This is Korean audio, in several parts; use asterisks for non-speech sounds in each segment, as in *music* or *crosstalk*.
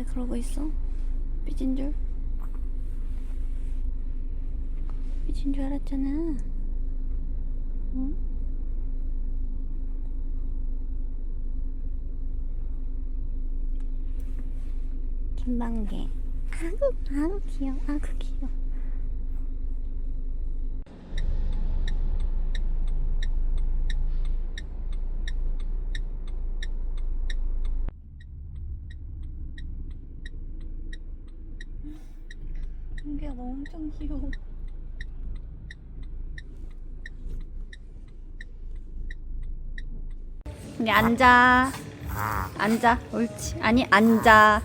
왜 그러고 있어? 삐진 줄? 삐진 줄 알았잖아. 응? 김방개. 아구, 아구 귀여워, 아구 귀여워. 너 엄청 귀여워. 이게 앉아. 앉아. 옳지. 아니, 앉아.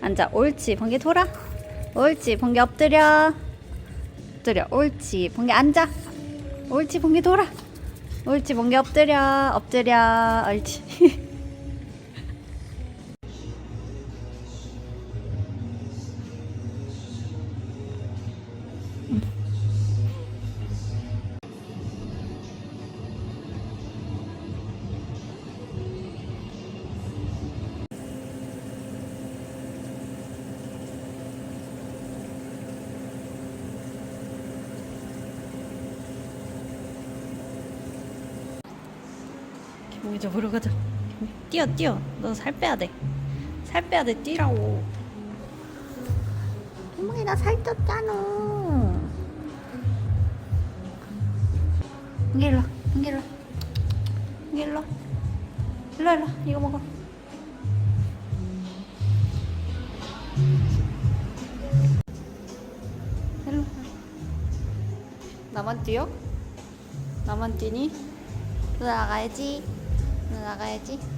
앉아. 옳지. 번개 돌아. 옳지. 번개 엎드려. 엎드려. 옳지. 번개 앉아. 옳지. 번개 돌아. 옳지. 번개 엎드려. 엎드려. 옳지. *laughs* 기봉이 잡으러 가자. 뛰어 뛰어. 너 살 빼야 돼. 살 빼야 돼. 뛰라고. 기봉이 나 살쪘잖아. 이게 일로. 와. 이게 일로. 와. 이게 일로. 와. 일로 일로. 와. 이거 먹어. 일로. 와. 나만 뛰어? 나만 뛰니? 너 나가야지. 너 나가야지. *laughs*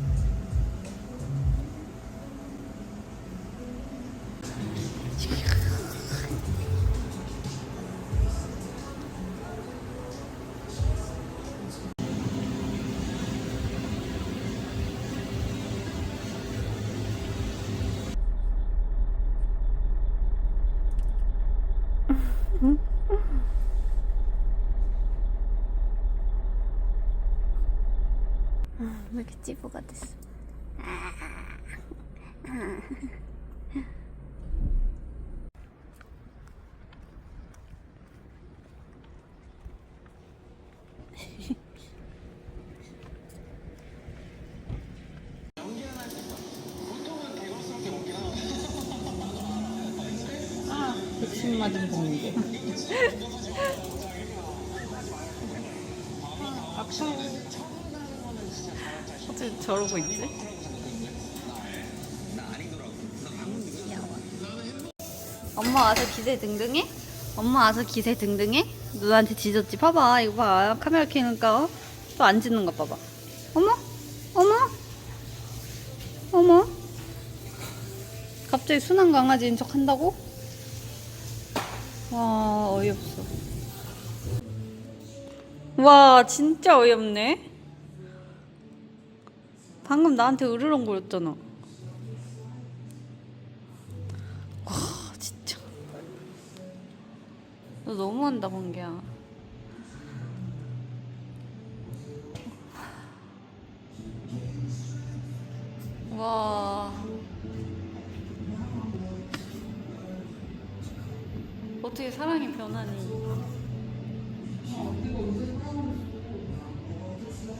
왜 이렇게 찌부가 됐어? 백신 맞은 공개. *laughs* 어째 저러고 있지? 엄마 와서 기세 등등해? 엄마 와서 기세 등등해? 누나한테 지졌지? 봐봐 이거 봐 카메라 켜니까 또안 짖는 거 봐봐 어머? 어머? 어머? 갑자기 순한 강아지인 척 한다고? 와 어이없어 와 진짜 어이없네 방금 나한테 으르렁거렸잖아. 와 진짜. 너 너무한다 번개야. 와. 어떻게 사랑이 변하니?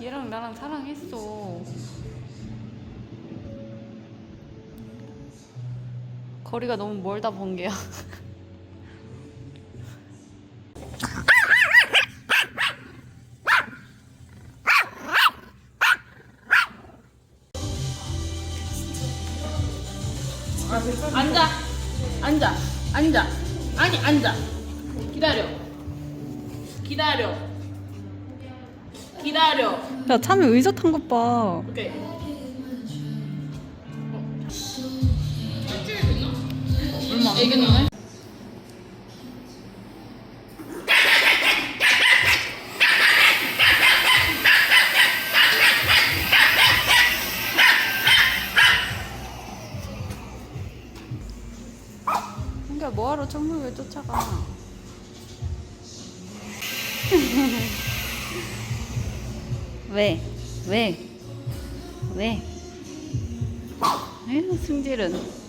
얘랑 나랑 사랑했어 거리가 너무 멀다 번개야 앉아. 앉아. 앉아. 아니 앉아. 기다려. 기다려. 기다려. 야 참에 의자 탄 것봐 오케이. 애기는 그러니까 뭐하러 청소를 쫓아가 *laughs* 왜? 왜? 왜? 에휴 승질은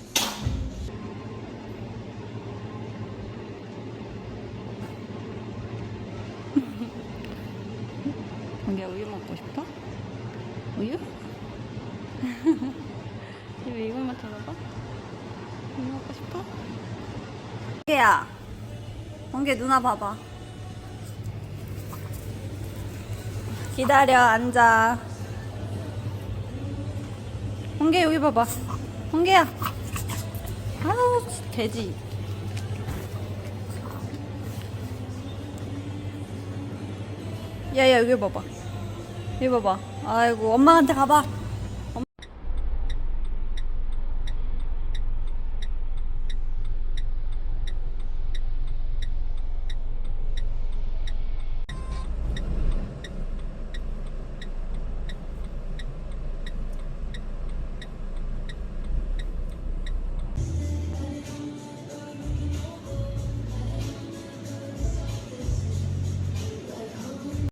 우유 먹고 싶어? 우유? 왜 이것만 찾아봐? 우유 먹고 싶어? 번개야 번개 누나 봐봐 기다려 앉아 번개 여기 봐봐 번개야 아우 돼지 야야 여기 봐봐 여기 봐봐. 아이고 엄마한테 가봐